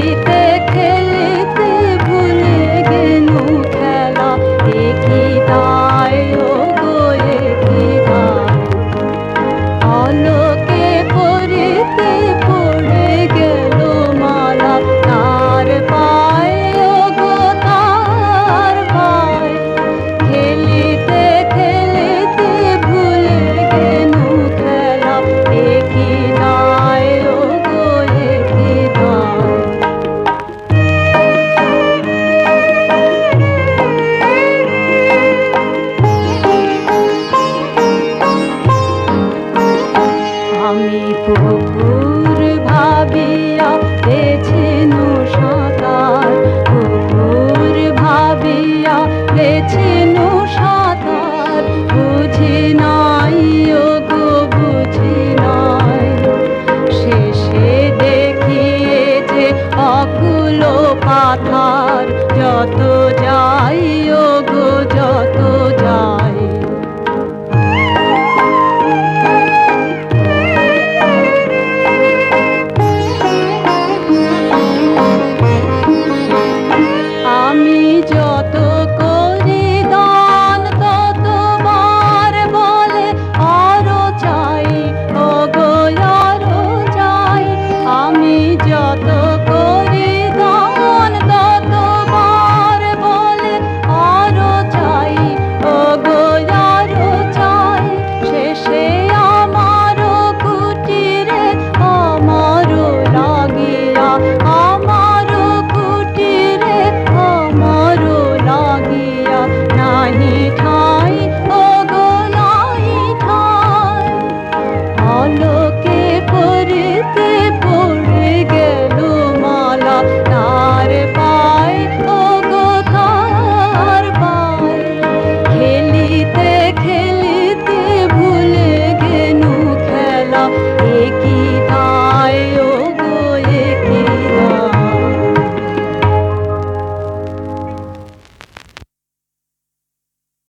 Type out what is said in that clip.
y পুকুর ভাবিয়া সাঁতার। পুকুর ভাবিয়া বেছে সাঁতার। বুঝি নাই ও বুঝি নাই। শেষে দেখিয়েছে অকুল পাথার, যত